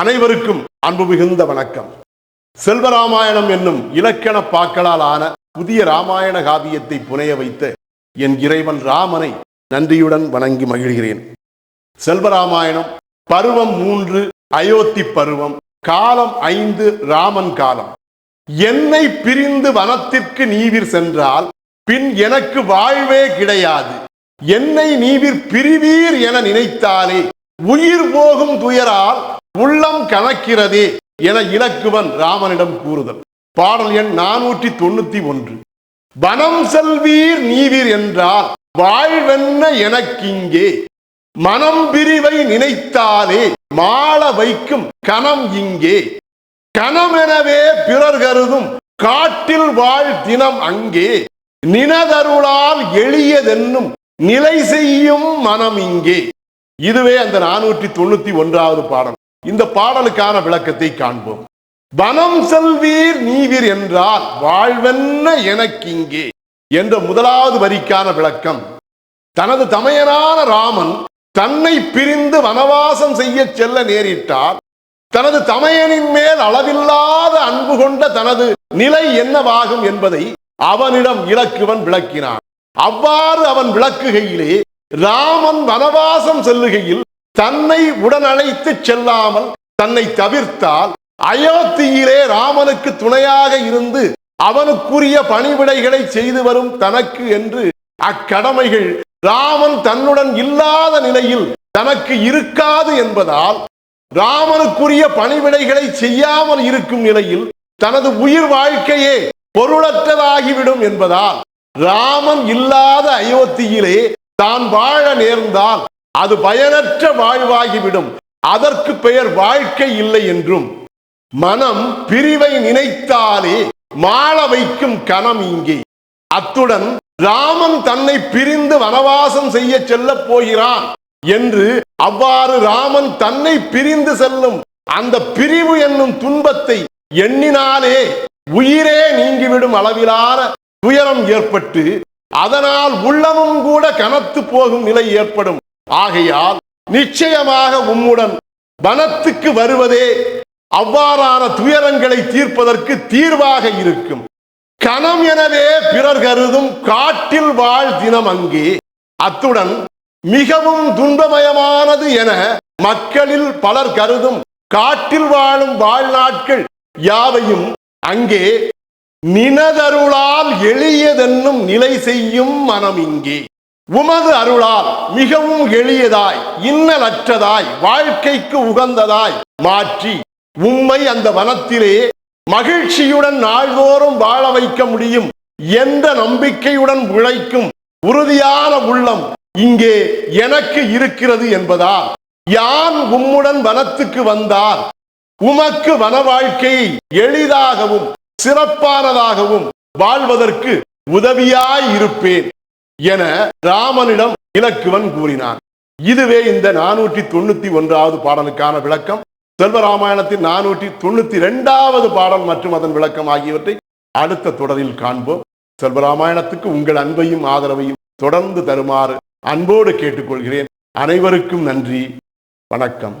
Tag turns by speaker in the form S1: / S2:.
S1: அனைவருக்கும் அன்பு மிகுந்த வணக்கம். செல்வராமாயணம் என்னும் இலக்கண பாக்களால் ஆன புதிய ராமாயண காவியத்தை புனைய வைத்த என் இறைவன் ராமனை நன்றியுடன் வணங்கி மகிழ்கிறேன். செல்வராமாயணம் பருவம் மூன்று அயோத்தி பருவம் காலம் ஐந்து ராமன் காலம். என்னை பிரிந்து வனத்திற்கு நீவிர் சென்றால் பின் எனக்கு வாழ்வே கிடையாது. என்னை நீவிர் பிரிவீர் என நினைத்தாலே உயிர் போகும் துயரால் உள்ளம் கலக்கிறது என இலக்குவன் ராமனிடம் கூறுதல். பாடல் எண் நானூற்றி தொண்ணூத்தி ஒன்று வனம் செல்வீர் நீவீர் என்றால் வாழ்வென்ன எனக்கிங்கே? மனம் பிரிவை நினைத்தாலே மாள வைக்கும் கணம் இங்கே. கணமெனவே பிறர் கருதும் காட்டில் வாழ் தினம் அங்கே. நினதருளால் எளியதென்னும் நிலை செய்யும் மனம் இங்கே. இதுவே அந்த நானூற்றி தொண்ணூத்தி ஒன்றாவது பாடல். இந்த பாடலுக்கான விளக்கத்தை காண்போம். வனம் செல்வீர் நீவீர் என்றால் வாழ்வென்ன எனக்கிங்கே என்ற முதலாவது வரிக்கான விளக்கம். தனது தமையனான ராமன் தன்னை பிரிந்து வனவாசம் செய்ய செல்ல நேரிட்டால் தனது தமையனின் மேல் அளவில்லாத அன்பு கொண்ட தனது நிலை என்னவாகும் என்பதை அவனிடம் இலக்குவன் விளக்கினான். அவ்வாறு அவன் விளக்குகையிலே ராமன் வனவாசம் செல்லுகையில் தன்னை உடனழைத்து செல்லாமல் தன்னை தவிர்த்தால் அயோத்தியிலே ராமனுக்கு துணையாக இருந்து அவனுக்குரிய பணிவிடைகளை செய்து வரும் தனக்கு என்று அக்கடமைகள் ராமன் தன்னுடன் இல்லாத நிலையில் தனக்கு இருக்காது என்பதால் ராமனுக்குரிய பணிவிடைகளை செய்யாமல் இருக்கும் நிலையில் தனது உயிர் வாழ்க்கையே பொருளற்றதாகிவிடும் என்பதால் ராமன் இல்லாத அயோத்தியிலே தான் வாழ நேர்ந்தால் அது பயனற்ற வாழ்வாகிவிடும். அதற்கு பெயர் வாழ்க்கை இல்லை என்றும். மனம் பிரிவை நினைத்தாலே மாள வைக்கும் கணம் இங்கே. அத்துடன் ராமன் தன்னை பிரிந்து வனவாசம் செய்ய செல்லப் போகிறான் என்று அவ்வாறு ராமன் தன்னை பிரிந்து செல்லும் அந்த பிரிவு என்னும் துன்பத்தை எண்ணினாலே உயிரே நீங்கிவிடும் அளவிலான துயரம் ஏற்பட்டு அதனால் உள்ளமும் கூட கனத்து போகும் நிலை ஏற்படும். ஆகையால் நிச்சயமாக உம்முடன் வனத்துக்கு வருவதே அவ்வாறான துயரங்களை தீர்ப்பதற்கு தீர்வாக இருக்கும். கணம் எனவே பிறர் கருதும் காட்டில் வாழ் தினம் அங்கே. அத்துடன் மிகவும் துன்பமயமானது என மக்களில் பலர் கருதும் காட்டில் வாழும் வாழ்நாட்கள் யாவையும் அங்கே நினதருளால் எளியதென்னும் நிலை செய்யும் மனம் இங்கே. உமது அருளால் மிகவும் எளியதாய் இன்னலற்றதாய் வாழ்க்கைக்கு உகந்ததாய் மாற்றி உம்மை அந்த வனத்திலே மகிழ்ச்சியுடன் நாள்தோறும் வாழ வைக்க முடியும் எந்த நம்பிக்கையுடன் உழைக்கும் உறுதியான உள்ளம் இங்கே எனக்கு இருக்கிறது என்பதால் யான் உம்முடன் வனத்துக்கு வந்தால் உமக்கு வன வாழ்க்கையை எளிதாகவும் சிறப்பானதாகவும் வாழ்வதற்கு உதவியாய் இருப்பேன் என ராமனிடம் இலக்குவன் கூறினான். இதுவே இந்த நானூற்றி தொண்ணூத்தி ஒன்றாவது பாடலுக்கான விளக்கம். செல்வராமாயணத்தின் நானூற்றி தொண்ணூத்தி இரண்டாவது பாடல் மற்றும் அதன் விளக்கம் ஆகியவற்றை அடுத்த தொடரில் காண்போம். செல்வராமாயணத்துக்கு உங்கள் அன்பையும் ஆதரவையும் தொடர்ந்து தருமாறு அன்போடு கேட்டுக்கொள்கிறேன். அனைவருக்கும் நன்றி. வணக்கம்.